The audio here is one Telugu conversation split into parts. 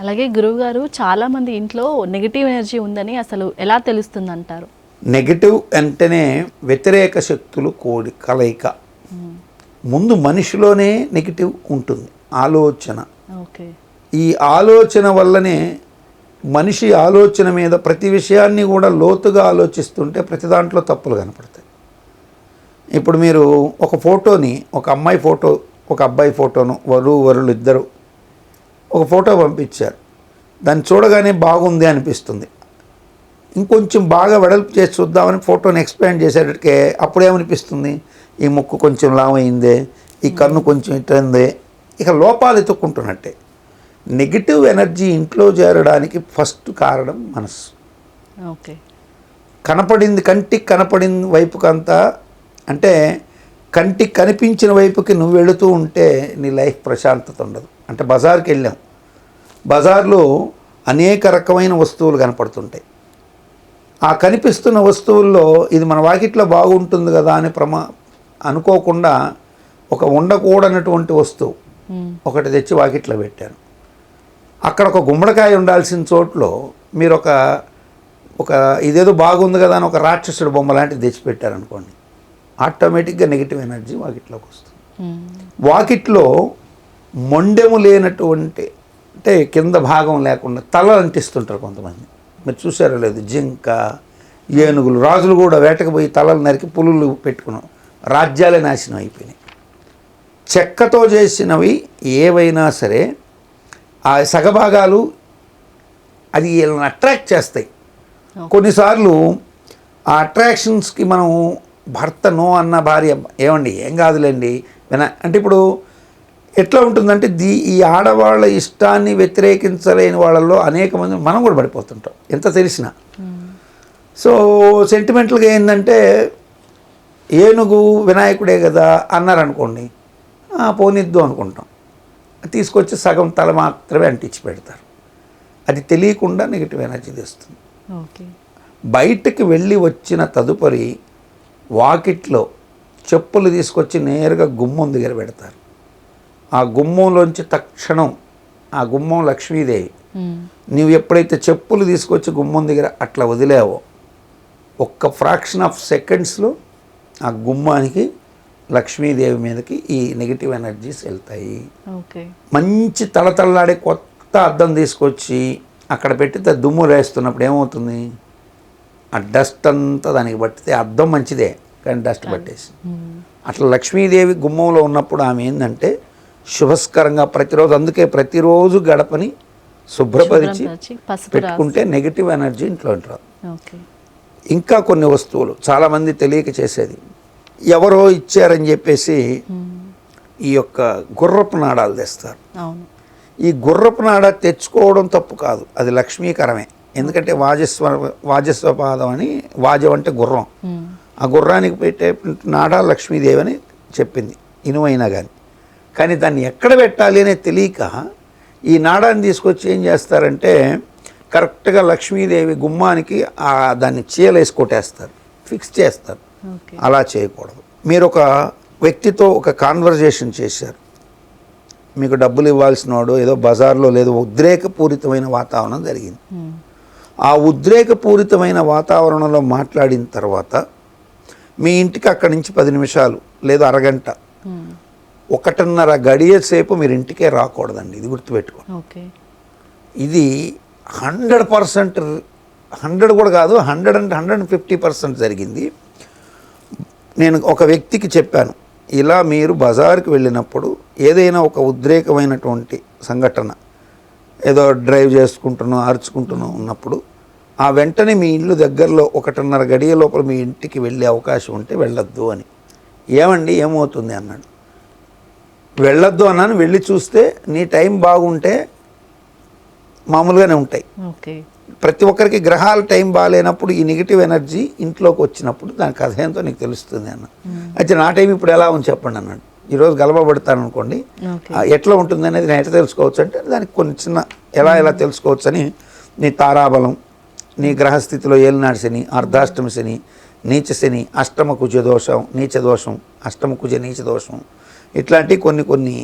అలాగే గురువుగారు చాలా మంది ఇంట్లో నెగిటివ్ ఎనర్జీ ఉందని అసలు ఎలా తెలుస్తుంది అంటారు నెగిటివ్ అంటేనే వ్యతిరేక శక్తులు కోడి కలయిక. ముందు మనిషిలోనే నెగిటివ్ ఉంటుంది ఆలోచన. ఓకే. ఈ ఆలోచన వల్లనే మనిషి ఆలోచన మీద ప్రతి విషయాన్ని కూడా లోతుగా ఆలోచిస్తుంటే ప్రతి దాంట్లో తప్పులు కనపడతాయి. ఇప్పుడు మీరు ఒక ఫోటోని ఒక అమ్మాయి ఫోటో ఒక అబ్బాయి ఫోటోను వరు వరులు ఇద్దరు ఒక ఫోటో పంపించారు. దాన్ని చూడగానే బాగుంది అనిపిస్తుంది. ఇంకొంచెం బాగా వెడల్పు చేసి చూద్దామని ఫోటోని ఎక్స్పాండ్ చేసేటట్టుకే అప్పుడేమనిపిస్తుంది ఈ ముక్కు కొంచెం లావైందే ఈ కన్ను కొంచెం ఇట్టిందే ఇక లోపాలు ఎత్తుక్కుంటున్నట్టే. నెగిటివ్ ఎనర్జీ ఇంట్లో చేరడానికి ఫస్ట్ కారణం మనసు ఓకే. కనపడింది కంటికి కనపడింది వైపుకంతా అంటే కంటికి కనిపించిన వైపుకి నువ్వు వెళుతూ ఉంటే నీ లైఫ్ ప్రశాంతత ఉండదు. అంటే బజార్కి వెళ్ళాం. బజార్లో అనేక రకమైన వస్తువులు కనపడుతుంటాయి. ఆ కనిపిస్తున్న వస్తువుల్లో ఇది మన వాకిట్లో బాగుంటుంది కదా అని ప్రమా అనుకోకుండా ఒక ఉండకూడనటువంటి వస్తువు. ఒకటి తెచ్చి వాకిట్లో పెట్టాను. అక్కడ ఒక గుమ్మడికాయ ఉండాల్సిన చోట్లో మీరు ఒక ఒక ఇదేదో బాగుంది కదా అని ఒక రాక్షసుడు బొమ్మ లాంటిది తెచ్చిపెట్టారనుకోండి ఆటోమేటిక్గా నెగిటివ్ ఎనర్జీ వాకిట్లోకి వస్తుంది. వాకిట్లో మొండెము లేనటువంటి అంటే కింద భాగం లేకుండా తల అంటిస్తుంటారు కొంతమంది. మీరు చూసారో లేదు జింక ఏనుగులు రాజులు కూడా వేటకు పోయి తలలు నరికి పులులు పెట్టుకున్నాం. రాజ్యాలే నాశనం అయిపోయినాయి. చెక్కతో చేసినవి ఏవైనా సరే ఆ సగభాగాలు అది వీళ్ళని అట్రాక్ట్ చేస్తాయి. కొన్నిసార్లు ఆ అట్రాక్షన్స్కి మనం భర్త నో అన్న భార్య ఏమండి? ఏం కాదులేండి. విన అంటే ఇప్పుడు ఎట్లా ఉంటుందంటే దీ ఈ ఆడవాళ్ళ ఇష్టాన్ని వ్యతిరేకించలేని వాళ్ళల్లో అనేక మంది మనం కూడా పడిపోతుంటాం ఎంత తెలిసినా. సో సెంటిమెంటల్గా ఏంటంటే ఏనుగు వినాయకుడే కదా అన్నారనుకోండి "ఆ, పోనిద్దు అనుకుంటాం. తీసుకొచ్చి సగం తల మాత్రమే అంటించి పెడతారు. అది తెలియకుండా నెగిటివ్ ఎనర్జీ తెస్తుంది. ఓకే. బయటికి వెళ్ళి వచ్చిన తదుపరి వాకిట్లో చెప్పులు తీసుకొచ్చి నేరుగా గుమ్మం దగ్గర పెడతారు. ఆ గుమ్మంలోంచి తక్షణం ఆ గుమ్మం లక్ష్మీదేవి. మ్మ్. నీవు ఎప్పుడైతే చెప్పులు తీసుకొచ్చి గుమ్మం దగ్గర అట్లా వదిలావో ఒక్క ఫ్రాక్షన్ ఆఫ్ సెకండ్స్లో ఆ గుమ్మానికి లక్ష్మీదేవి మీదకి ఈ నెగిటివ్ ఎనర్జీస్ వెళ్తాయి. మంచి తలతల్లాడే కొత్త అద్దం తీసుకొచ్చి అక్కడ పెట్టి దా దుమ్ము వేస్తున్నప్పుడు ఏమవుతుంది? ఆ డస్ట్ అంతా దానికి పట్టితే అద్దం మంచిదే కానీ డస్ట్ పట్టేసి. అట్లా లక్ష్మీదేవి గుమ్మంలో ఉన్నప్పుడు ఆమె ఏంటంటే శుభస్కరంగా ప్రతిరోజు అందుకే ప్రతిరోజు గడపని శుభ్రపరిచి పెట్టుకుంటే నెగిటివ్ ఎనర్జీ ఇంట్లో రాదు ఓకే. ఇంకా కొన్ని వస్తువులు చాలామంది తెలియక చేసేది. ఎవరో ఇచ్చారని చెప్పేసి. ఈ యొక్క గుర్రపు నాడాలు తెస్తారు. ఈ గుర్రపు నాడ తెచ్చుకోవడం తప్పు కాదు. అది లక్ష్మీకరమే. ఎందుకంటే వాజస్వ వాజస్వపాదం అని వాజం అంటే గుర్రం. ఆ గుర్రానికి పెట్టే నాడ లక్ష్మీదేవి అని చెప్పింది. ఇనువైనా కానీ కానీ దాన్ని ఎక్కడ పెట్టాలి అనేది తెలియక ఈ నాడాన్ని తీసుకొచ్చి ఏం చేస్తారంటే కరెక్ట్గా లక్ష్మీదేవి గుమ్మానికి ఆ దాన్ని చీలేసి కొట్టేస్తారు. ఫిక్స్ చేస్తారు. అలా చేయకూడదు. మీరు ఒక వ్యక్తితో ఒక కాన్వర్జేషన్ చేశారు. మీకు డబ్బులు ఇవ్వాల్సిన వాడు ఏదో బజార్లో లేదో ఉద్రేకపూరితమైన వాతావరణం జరిగింది. ఆ ఉద్రేకపూరితమైన వాతావరణంలో మాట్లాడిన తర్వాత మీ ఇంటికి అక్కడి నుంచి పది నిమిషాలు లేదా అరగంట. ఒకటిన్నర గడియ సేపు మీరు ఇంటికే రాకూడదండి. ఇది గుర్తుపెట్టుకోండి ఓకే. ఇది హండ్రెడ్ పర్సెంట్ హండ్రెడ్ కూడా కాదు hundred and hundred and fifty percent జరిగింది. నేను ఒక వ్యక్తికి చెప్పాను ఇలా మీరు బజార్కి వెళ్ళినప్పుడు ఏదైనా ఒక ఉద్రేకమైనటువంటి సంఘటన ఏదో డ్రైవ్ చేసుకుంటున్నాం అరుచుకుంటున్నాం ఉన్నప్పుడు ఆ వెంటనే మీ ఇల్లు దగ్గరలో ఒకటిన్నర గడియ లోపల మీ ఇంటికి వెళ్ళే అవకాశం ఉంటే వెళ్ళొద్దు అని. ఏమండి? ఏమవుతుంది? అన్నాడు. వెళ్ళొద్దు అన్నాను. వెళ్ళి చూస్తే నీ టైం బాగుంటే మామూలుగానే ఉంటాయి. ప్రతి ఒక్కరికి గ్రహాల టైం బాగాలేనప్పుడు ఈ నెగిటివ్ ఎనర్జీ ఇంట్లోకి వచ్చినప్పుడు దాని కథ ఏంటో నీకు తెలుస్తుంది అన్న. అయితే నా టైం ఇప్పుడు ఎలా ఉంది చెప్పండి అన్నాడు. ఈరోజు గలబడతాను అనుకోండి. ఎట్లా ఉంటుంది అనేది నేను ఎట్లా తెలుసుకోవచ్చు అంటే దానికి కొన్ని చిన్న ఎలా ఎలా తెలుసుకోవచ్చు అని నీ తారాబలం నీ గ్రహస్థితిలో ఏలినాడు శని అర్ధాష్టమ శని నీచ శని అష్టమ కుజ దోషం నీచ దోషం అష్టమ కుజ నీచ దోషం ఇట్లాంటి కొన్ని కొన్ని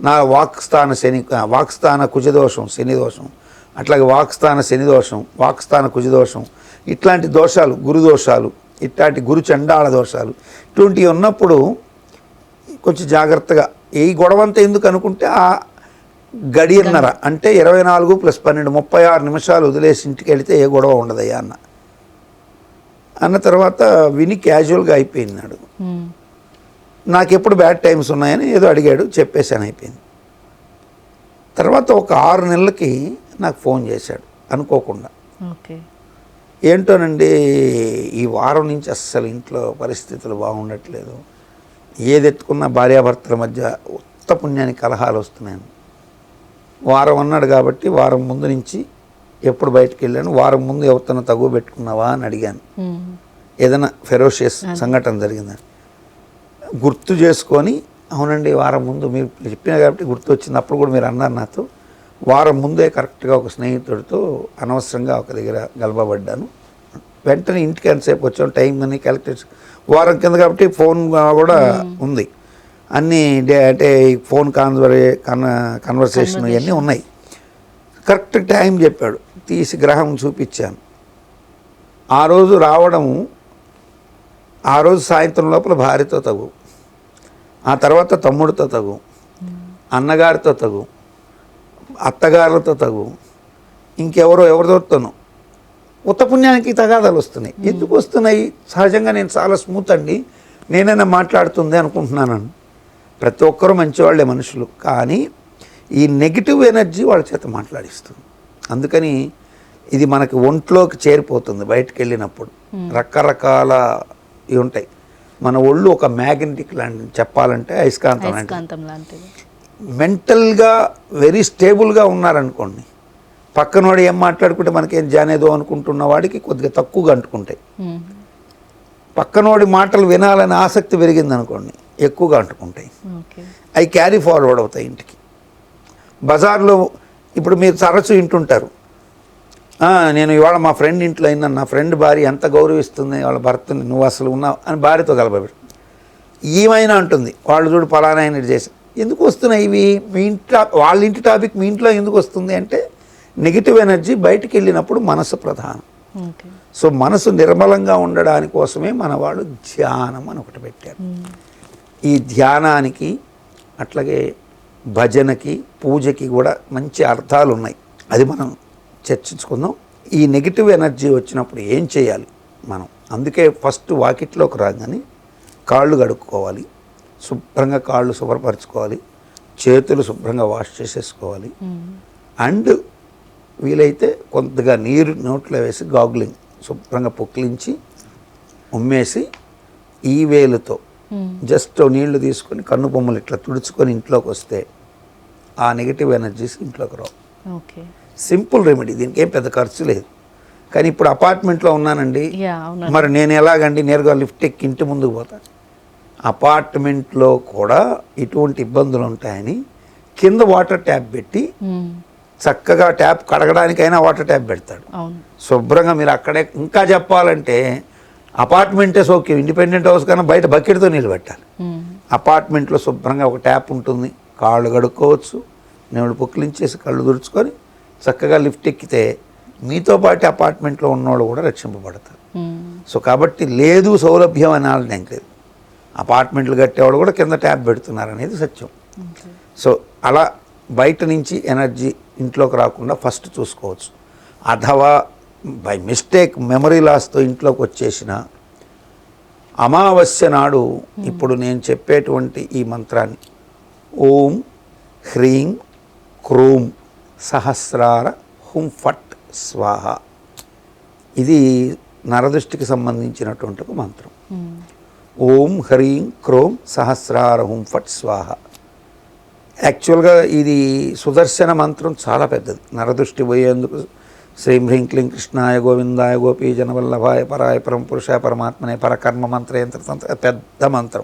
నా వాక్స్థాన శని వాక్స్థాన కుజదోషం శని దోషం అట్లాగే వాక్స్థాన శని దోషం వాక్స్థాన కుజదోషం ఇట్లాంటి దోషాలు గురు దోషాలు ఇట్లాంటి గురు చండాల దోషాలు ఇటువంటివి ఉన్నప్పుడు కొంచెం జాగ్రత్తగా ఈ గొడవంతా ఎందుకు అనుకుంటే ఆ గడియన్నర అంటే ఇరవై నాలుగు ప్లస్ పన్నెండు ముప్పై ఆరు నిమిషాలు వదిలేసి ఇంటికి వెళితే ఏ గొడవ ఉండదయ్యా అన్న. అన్న తర్వాత విని క్యాజువల్గా అయిపోయినాడు. నాకు ఎప్పుడు బ్యాడ్ టైమ్స్ ఉన్నాయని ఏదో అడిగాడు చెప్పేశాను అయిపోయింది. తర్వాత ఒక ఆరు నెలలకి నాకు ఫోన్ చేశాడు అనుకోకుండా. ఓకే. ఏంటోనండి ఈ వారం నుంచి అస్సలు ఇంట్లో పరిస్థితులు బాగుండట్లేదు. ఏది ఎత్తుకున్నా భార్యాభర్తల మధ్య ఉత్త పుణ్యానికి కలహాలు వస్తున్నాయి వారం అన్నాడు కాబట్టి వారం ముందు నుంచి ఎప్పుడు బయటకు వెళ్ళాను వారం ముందు ఎవరితోనో తగువ పెట్టుకున్నావా అని అడిగాను. ఏదైనా ఫెరోషియస్ సంఘటన జరిగిందని గుర్తు చేసుకొని అవునండి వారం ముందు మీరు చెప్పిన కాబట్టి గుర్తు వచ్చింది అప్పుడు కూడా మీరు అన్నారు నాతో. వారం ముందే కరెక్ట్గా ఒక స్నేహితుడితో అనవసరంగా ఒక దగ్గర గలపబడ్డాను. వెంటనే ఇంటికి ఎంతసేపు వచ్చాం? టైం అని క్యాలిక్యులేషన్ వారం కింద కాబట్టి ఫోన్ కూడా ఉంది. అన్నీ అంటే ఈ ఫోన్ కాన్వరే కన్ కన్వర్సేషన్ ఇవన్నీ ఉన్నాయి. కరెక్ట్ టైం చెప్పాడు. తీసి గ్రహం చూపించాను. ఆ రోజు రావడము ఆ రోజు సాయంత్రం లోపల భార్యతో తగు. ఆ తర్వాత తమ్ముడితో తగు అన్నగారితో తగు అత్తగారులతో తగు ఇంకెవరో ఎవరితోనో ఉత్త పుణ్యానికి తగాదాలు వస్తున్నాయి. ఎందుకు వస్తున్నాయి? సహజంగా నేను చాలా స్మూత్ అండి. నేనైనా మాట్లాడుతుంది అనుకుంటున్నాను. ప్రతి ఒక్కరూ మంచివాళ్ళే మనుషులు. కానీ ఈ నెగిటివ్ ఎనర్జీ వాళ్ళ చేత మాట్లాడిస్తుంది. అందుకని ఇది మనకి ఒంట్లోకి చేరిపోతుంది బయటకు వెళ్ళినప్పుడు. రకరకాల ఇవి ఉంటాయి. మన ఒళ్ళు ఒక మ్యాగ్నెటిక్ లాంటి చెప్పాలంటే అయస్కాంతం లాంటిది. మెంటల్గా వెరీ స్టేబుల్గా ఉన్నారనుకోండి పక్కనోడు ఏం మాట్లాడుకుంటే మనకేం జానేదో అనుకుంటున్న వాడికి కొద్దిగా తక్కువగా అంటుకుంటాయి. పక్కనోడి మాటలు వినాలని ఆసక్తి పెరిగింది అనుకోండి ఎక్కువగా అంటుకుంటాయి. అవి క్యారీ ఫార్వర్డ్ అవుతాయి ఇంటికి. బజార్లో ఇప్పుడు మీరు తరచు వింటుంటారు "ఆ, నేను ఇవాళ మా ఫ్రెండ్ ఇంట్లో అయినా నా ఫ్రెండ్ భార్య ఎంత గౌరవిస్తుంది వాళ్ళ భర్తని నువ్వు అసలు ఉన్నావు అని భార్యతో కలపబెడు ఏమైనా అంటుంది. వాళ్ళు చూడు ఫలానా ఆయన చేసి. ఎందుకు వస్తున్నాయి ఇవి? మీ ఇంట్లో వాళ్ళ ఇంటి టాపిక్ మీ ఇంట్లో ఎందుకు వస్తుంది అంటే నెగిటివ్ ఎనర్జీ బయటికి వెళ్ళినప్పుడు మనసు ప్రధానం. సో మనసు నిర్మలంగా ఉండడానికి కోసమే మన వాళ్ళు ధ్యానం అని ఒకటి పెట్టారు. ఈ ధ్యానానికి అట్లాగే భజనకి పూజకి కూడా మంచి అర్థాలు ఉన్నాయి అది మనం చర్చించుకుందాం. ఈ నెగిటివ్ ఎనర్జీ వచ్చినప్పుడు ఏం చేయాలి మనం? అందుకే ఫస్ట్ వాకిట్లోకి రాగానే కాళ్ళు కడుక్కోవాలి. శుభ్రంగా కాళ్ళు శుభ్రపరచుకోవాలి. చేతులు శుభ్రంగా వాష్ చేసేసుకోవాలి. మ్మ్. అండ్ వీలైతే కొంతగా నీరు నోట్లో వేసి గాగులింగ్ శుభ్రంగా పొక్కిలించి ఉమ్మేసి ఈ వేలుతో మ్మ్. జస్ట్ నీళ్ళు తీసుకొని కన్ను బొమ్మలు ఇట్లా తుడుచుకొని ఇంట్లోకి వస్తే ఆ నెగిటివ్ ఎనర్జీస్ ఇంట్లోకి రావు. ఓకే. సింపుల్ రెమెడీ దీనికి ఏం పెద్ద ఖర్చు లేదు. కానీ ఇప్పుడు అపార్ట్మెంట్లో ఉన్నానండి. మరి నేను ఎలాగండి నేరుగా లిఫ్ట్ ఎక్కి ఇంటి ముందుకు పోతా? అపార్ట్మెంట్లో కూడా ఇటువంటి ఇబ్బందులు ఉంటాయని కింద వాటర్ ట్యాప్ పెట్టి. చక్కగా ట్యాప్ కడగడానికైనా వాటర్ ట్యాప్ పెడతాడు. శుభ్రంగా మీరు అక్కడే ఇంకా చెప్పాలంటే అపార్ట్మెంటే సౌక్యం ఇండిపెండెంట్ హౌస్ కన్నా బయట బకెట్తో నీళ్ళు పెట్టాలి. అపార్ట్మెంట్లో శుభ్రంగా ఒక ట్యాప్ ఉంటుంది కాళ్ళు కడుక్కోవచ్చు నేను పుక్కిలించేసి కళ్ళు తుడుచుకొని చక్కగా లిఫ్ట్ ఎక్కితే మీతో పాటు అపార్ట్మెంట్లో ఉన్నవాళ్ళు కూడా రక్షింపబడతారు. మ్మ్. సో కాబట్టి లేదు సౌలభ్యం అనాలని ఏం లేదు. అపార్ట్మెంట్లు కట్టేవాడు కూడా కింద ట్యాప్ పెడుతున్నారు అనేది సత్యం సో అలా బయట నుంచి ఎనర్జీ ఇంట్లోకి రాకుండా ఫస్ట్ చూసుకోవచ్చు. అథవా బై మిస్టేక్ మెమరీ లాస్తో ఇంట్లోకి వచ్చేసిన అమావాస్య నాడు ఇప్పుడు నేను చెప్పేటువంటి ఈ మంత్రాన్ని ఓం హ్రీం క్రూం సహస్రార హుం ఫట్ స్వాహ. ఇది నరదృష్టికి సంబంధించినటువంటి ఒక మంత్రం. మ్మ్. ఓం హ్రీం క్రోం సహస్రార హుం ఫట్ స్వాహ. యాక్చువల్గా ఇది సుదర్శన మంత్రం చాలా పెద్దది. నరదృష్టి పోయేందుకు శ్రీం హ్రీం క్లీం కృష్ణాయ గోవిందాయ గోపీ జనవల్లభాయ పరాయ పరం పురుషాయ పరమాత్మనే పరకర్మ మంత్ర యంత్ర పెద్ద మంత్రం.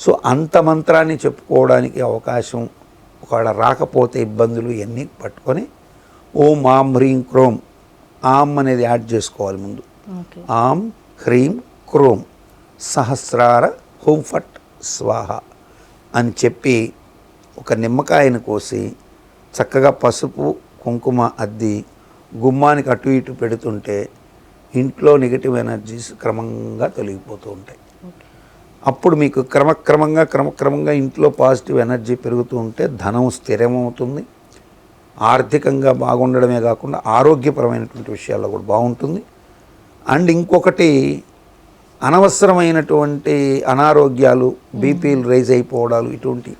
సో అంత మంత్రాన్ని చెప్పుకోవడానికి అవకాశం ఒకవేళ రాకపోతే ఇబ్బందులు ఇవన్నీ పట్టుకొని ఓం ఆం హ్రీం క్రోం. ఆమ్ అనేది యాడ్ చేసుకోవాలి ముందు. ఓకే. ఆం హ్రీం క్రోం. సహస్రార హోం ఫట్ స్వాహ అని చెప్పి ఒక నిమ్మకాయను కోసి చక్కగా పసుపు కుంకుమ అద్ది గుమ్మానికి అటు ఇటు పెడుతుంటే ఇంట్లో నెగిటివ్ ఎనర్జీస్ క్రమంగా తొలగిపోతూ ఉంటాయి. అప్పుడు మీకు క్రమక్రమంగా క్రమక్రమంగా ఇంట్లో పాజిటివ్ ఎనర్జీ పెరుగుతూ ఉంటే ధనం స్థిరమవుతుంది. ఆర్థికంగా బాగుండడమే కాకుండా ఆరోగ్యపరమైనటువంటి విషయాల్లో కూడా బాగుంటుంది. అండ్ ఇంకొకటి అనవసరమైనటువంటి అనారోగ్యాలు బీపీలు రైజ్ అయిపోవడాలు ఇటువంటి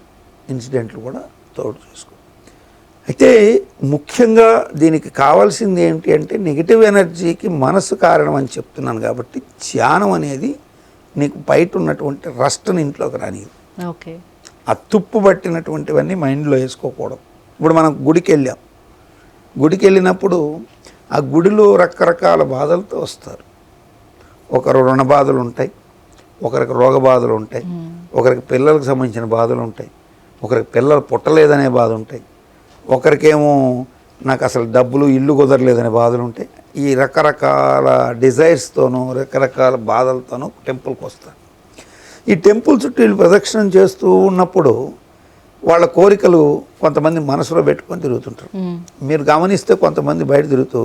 ఇన్సిడెంట్లు కూడా తోడు చేసుకో అయితే ముఖ్యంగా దీనికి కావాల్సింది ఏంటి అంటే నెగిటివ్ ఎనర్జీకి మనసు కారణం అని చెప్తున్నాను కాబట్టి ధ్యానం అనేది నీకు బయట ఉన్నటువంటి రస్ట్ని ఇంట్లోకి రానిది ఓకే. ఆ తుప్పు పట్టినటువంటివన్నీ మైండ్లో వేసుకోకూడదు. ఇప్పుడు మనం గుడికి వెళ్ళాం గుడికి వెళ్ళినప్పుడు ఆ గుడిలో రకరకాల బాధలతో వస్తారు. ఒకరు రుణ బాధలు ఉంటాయి ఒకరికి రోగ బాధలు ఉంటాయి ఒకరికి పిల్లలకు సంబంధించిన బాధలు ఉంటాయి ఒకరికి పిల్లలు పుట్టలేదనే బాధ ఉంటాయి ఒకరికేమో నాకు అసలు డబ్బులు ఇల్లు కుదరలేదనే బాధలు ఉంటాయి ఈ రకరకాల డిజైర్స్తోనూ రకరకాల బాధలతోనూ టెంపుల్కి వస్తారు ఈ టెంపుల్ చుట్టూ వీళ్ళు ప్రదక్షిణం చేస్తూ ఉన్నప్పుడు వాళ్ళ కోరికలు కొంతమంది మనసులో పెట్టుకొని తిరుగుతుంటారు. మీరు గమనిస్తే కొంతమంది బయట తిరుగుతూ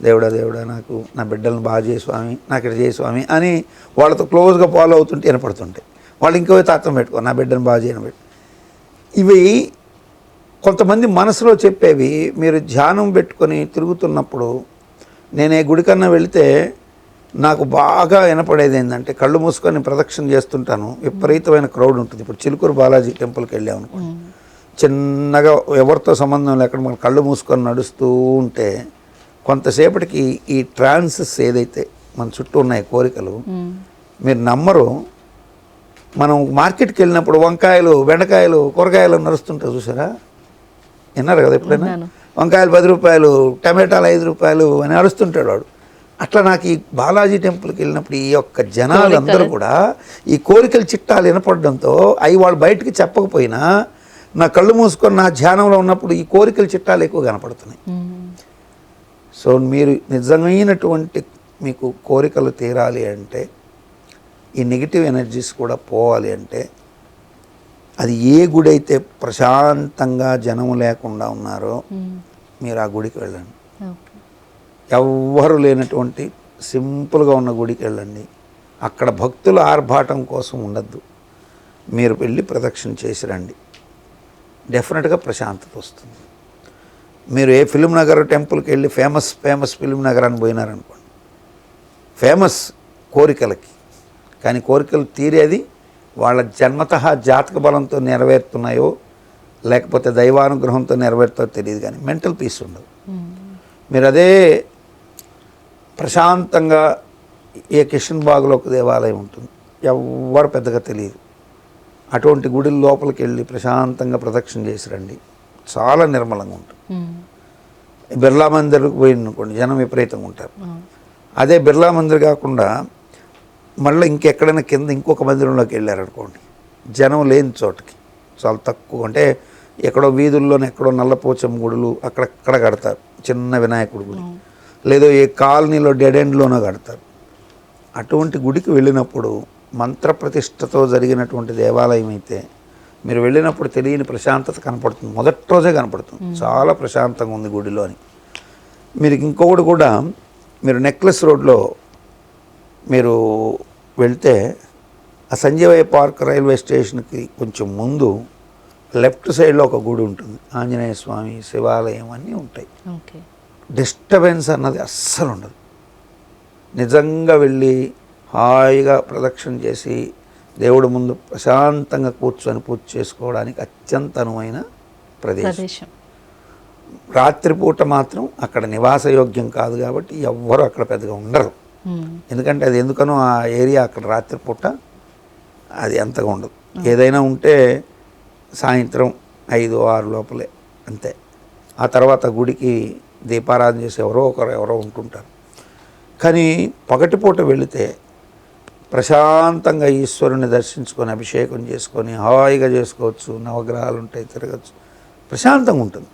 దేవుడా దేవుడా నాకు నా బిడ్డలను బాగా చేయ స్వామి నాకు ఇక్కడ చేయ స్వామి అని వాళ్ళతో క్లోజ్గా ఫాలో అవుతుంటే వినపడుతుంటాయి. వాళ్ళు ఇంకో తాత్వం పెట్టుకో నా బిడ్డను బాగా చేయను పెట్టు ఇవి కొంతమంది మనసులో చెప్పేవి మీరు ధ్యానం పెట్టుకొని తిరుగుతున్నప్పుడు నేను ఏ గుడికన్నా వెళితే నాకు బాగా వినపడేది ఏంటంటే కళ్ళు మూసుకొని ప్రదక్షిణ చేస్తుంటాను. విపరీతమైన క్రౌడ్ ఉంటుంది. ఇప్పుడు చిలుకూరు బాలాజీ టెంపుల్కి వెళ్ళాం అనుకోండి. చిన్నగా ఎవరితో సంబంధం లేకుండా మనం కళ్ళు మూసుకొని నడుస్తూ ఉంటే కొంతసేపటికి ఈ ట్రాన్సెస్ ఏదైతే మన చుట్టూ ఉన్నాయి కోరికలు మీరు నమ్మరు. మనం మార్కెట్కి వెళ్ళినప్పుడు వంకాయలు బెండకాయలు కూరగాయలు నడుస్తుంటారు చూసారా? విన్నారు కదా ఎప్పుడైనా. వంకాయలు పది రూపాయలు టమాటాలు ఐదు రూపాయలు అని అరుస్తుంటాడు వాడు. అట్లా నాకు ఈ బాలాజీ టెంపుల్కి వెళ్ళినప్పుడు ఈ యొక్క జనాలు అందరూ కూడా ఈ కోరికల చిట్టాలు వినపడడంతో అవి వాళ్ళు బయటికి చెప్పకపోయినా నా కళ్ళు మూసుకొని నా ధ్యానంలో ఉన్నప్పుడు ఈ కోరికల చిట్టాలు ఎక్కువ కనపడుతున్నాయి. సో మీరు నిజమైనటువంటి మీకు కోరికలు తీరాలి అంటే ఈ నెగిటివ్ ఎనర్జీస్ కూడా పోవాలి అంటే అది ఏ గుడి అయితే ప్రశాంతంగా జనం లేకుండా ఉన్నారో మీరు ఆ గుడికి వెళ్ళండి. ఎవ్వరు లేనటువంటి సింపుల్గా ఉన్న గుడికి వెళ్ళండి. అక్కడ భక్తుల ఆర్భాటం కోసం ఉండద్దు. మీరు వెళ్ళి ప్రదక్షిణ చేసి రండి. డెఫినెట్గా ప్రశాంతత వస్తుంది. మీరు ఏ ఫిలిం నగర్ టెంపుల్కి వెళ్ళి ఫేమస్ ఫేమస్ ఫిలిం నగర్ అని పోయినారనుకోండి. ఫేమస్ కోరికలకి. కానీ కోరికలు తీరేది వాళ్ళ జన్మత జాతక బలంతో నెరవేరుతున్నాయో లేకపోతే దైవానుగ్రహంతో నెరవేరుతాయో తెలియదు కానీ మెంటల్ పీస్ ఉండదు. మీరు అదే ప్రశాంతంగా ఏ కిషన్ బాగులో ఒక దేవాలయం ఉంటుంది ఎవ్వరు పెద్దగా తెలియదు. అటువంటి గుడి లోపలికి వెళ్ళి ప్రశాంతంగా ప్రదక్షిణ చేసి రండి. చాలా నిర్మలంగా ఉంటుంది. బిర్లా మందిర్కి పోయిననుకోండి జనం విపరీతంగా ఉంటారు. అదే బిర్లా మందిర్ కాకుండా మళ్ళీ ఇంకెక్కడైనా కింద ఇంకొక మందిరంలోకి వెళ్ళారనుకోండి జనం లేని చోటకి. చాలా తక్కువ అంటే ఎక్కడో వీధుల్లోనే ఎక్కడో నల్లపోచమ్మ గుడులు అక్కడక్కడ కడతారు చిన్న వినాయకుడి గుడి. లేదో ఏ కాలనీలో డెడ్ ఎండ్లోనో కడతారు. అటువంటి గుడికి వెళ్ళినప్పుడు మంత్రప్రతిష్టతో జరిగినటువంటి దేవాలయం అయితే మీరు వెళ్ళినప్పుడు తెలియని ప్రశాంతత కనపడుతుంది. మొదటి రోజే కనపడుతుంది. చాలా ప్రశాంతంగా ఉంది గుడిలోని. మీరు ఇంకొకటి కూడా మీరు నెక్లెస్ రోడ్లో మీరు వెళ్తే ఆ సంజీవయ్య పార్క్ రైల్వే స్టేషన్కి కొంచెం ముందు లెఫ్ట్ సైడ్లో ఒక గుడి ఉంటుంది. ఆంజనేయ స్వామి శివాలయం అన్నీ ఉంటాయి. డిస్టర్బెన్స్ అన్నది అస్సలు ఉండదు. నిజంగా వెళ్ళి హాయిగా ప్రదక్షిణ చేసి దేవుడి ముందు ప్రశాంతంగా కూర్చొని పూజ చేసుకోవడానికి అత్యంత అనువైన ప్రదేశం. రాత్రిపూట మాత్రం అక్కడ నివాసయోగ్యం కాదు కాబట్టి ఎవ్వరూ అక్కడ పెద్దగా ఉండరు. ఎందుకంటే అది ఎందుకనో ఆ ఏరియా అక్కడ రాత్రిపూట అది అంతగా ఉండదు. ఏదైనా ఉంటే సాయంత్రం ఐదు ఆరు లోపలే అంతే. ఆ తర్వాత గుడికి దీపారాధన చేసి ఎవరో ఒకరు ఎవరో ఉంటుంటారు. కానీ పగటిపూట వెళితే ప్రశాంతంగా ఈశ్వరుని దర్శించుకొని అభిషేకం చేసుకొని హాయిగా చేసుకోవచ్చు నవగ్రహాలు ఉంటాయి తిరగచ్చు. ప్రశాంతంగా ఉంటుంది.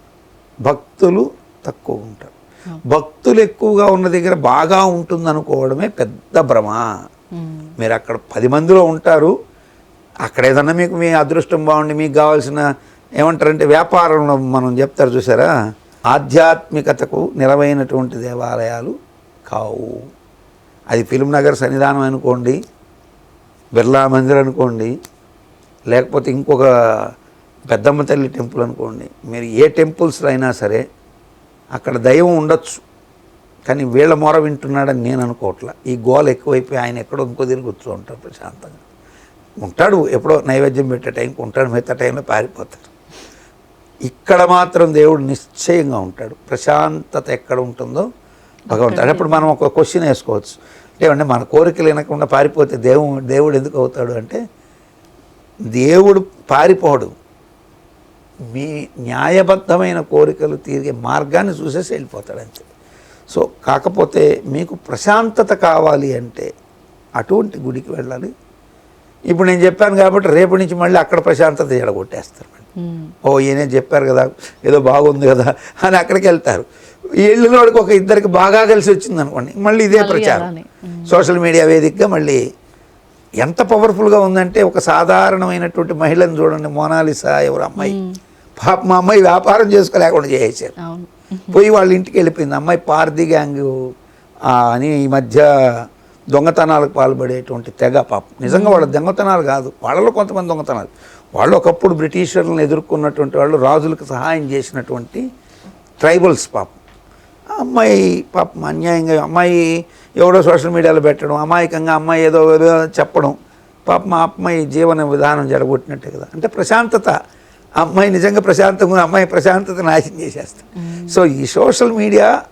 భక్తులు తక్కువ ఉంటారు. భక్తులు ఎక్కువగా ఉన్న దగ్గర బాగా ఉంటుంది అనుకోవడమే పెద్ద భ్రమ. మీరు అక్కడ పది మందిలో ఉంటారు. అక్కడ ఏదన్నా మీకు మీ అదృష్టం బాగుండి మీకు కావాల్సిన ఏమంటారంటే వ్యాపారంలో మనం చెప్తారు చూసారా? ఆధ్యాత్మికతకు నిలవైనటువంటి దేవాలయాలు కావు. అది ఫిలిం నగర్ సన్నిధానం అనుకోండి బిర్లా మందిర్ అనుకోండి లేకపోతే ఇంకొక పెద్దమ్మ తల్లి టెంపుల్ అనుకోండి. మీరు ఏ టెంపుల్స్లో అయినా సరే అక్కడ దైవం ఉండొచ్చు. కానీ వీళ్ళ మొర వింటున్నాడని నేను అనుకోవట్లా. ఈ గోల ఎక్కువైపోయి ఆయన ఎక్కడో ఇంకో తిరిగి కూర్చో ప్రశాంతంగా. ఉంటాడు ఎప్పుడో నైవేద్యం పెట్టే టైంకి ఉంటాడు మిగతా టైంలో పారిపోతారు ఇక్కడ మాత్రం దేవుడు నిశ్చయంగా ఉంటాడు. ప్రశాంతత ఎక్కడ ఉంటుందో భగవంతుడు. అప్పుడు మనం ఒక క్వశ్చన్ వేసుకోవచ్చు. ఏమంటే మన కోరికలు వినకుండా పారిపోతే దేవుడు దేవుడు ఎందుకు అవుతాడు అంటే దేవుడు పారిపోడు. మీ న్యాయబద్ధమైన కోరికలు తీరే మార్గాన్ని చూసేసి వెళ్ళిపోతాడు అంతే సో కాకపోతే మీకు ప్రశాంతత కావాలి అంటే అటువంటి గుడికి వెళ్ళాలి. ఇప్పుడు నేను చెప్పాను కాబట్టి రేపటి నుంచి మళ్ళీ అక్కడ ప్రశాంతత జడగొట్టేస్తారు. ఓ ఈయనే చెప్పారు కదా ఏదో బాగుంది కదా అని అక్కడికి వెళ్తారు. వెళ్ళిన వాడికి ఒక ఇద్దరికి బాగా కలిసి వచ్చింది అనుకోండి మళ్ళీ ఇదే ప్రచారం. సోషల్ మీడియా వేదికగా మళ్ళీ ఎంత పవర్ఫుల్గా ఉందంటే ఒక సాధారణమైనటువంటి మహిళను చూడండి మోనాలిసా ఎవరు అమ్మాయి. పాప మా అమ్మాయి వ్యాపారం చేసుకోలేకుండా చేసేసారు పోయి వాళ్ళ ఇంటికి వెళ్ళిపోయింది. అమ్మాయి పార్ది గ్యాంగ్ అని ఈ మధ్య దొంగతనాలకు పాల్పడేటువంటి తెగ పాపం. నిజంగా వాళ్ళ దొంగతనాలు కాదు వాళ్ళలో కొంతమంది దొంగతనాలు. వాళ్ళు ఒకప్పుడు బ్రిటిషర్లను ఎదుర్కొన్నటువంటి వాళ్ళు రాజులకు సహాయం చేసినటువంటి ట్రైబల్స్ పాపం. అమ్మాయి పాపం అన్యాయంగా అమ్మాయి ఎవడో సోషల్ మీడియాలో పెట్టడం అమాయకంగా అమ్మాయి ఏదో ఏదో చెప్పడం పాపం మా అమ్మాయి జీవన విధానం జడగొట్టినట్టే కదా. అంటే ప్రశాంతత అమ్మాయి నిజంగా ప్రశాంతంగా అమ్మాయి ప్రశాంతత నాశనం చేసేస్తాం సో ఈ సోషల్ మీడియా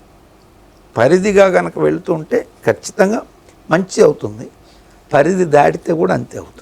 పరిధిగా కనుక వెళుతుంటే ఖచ్చితంగా మంచి అవుతుంది. పరిధి దాటితే కూడా అంతే అవుతుంది.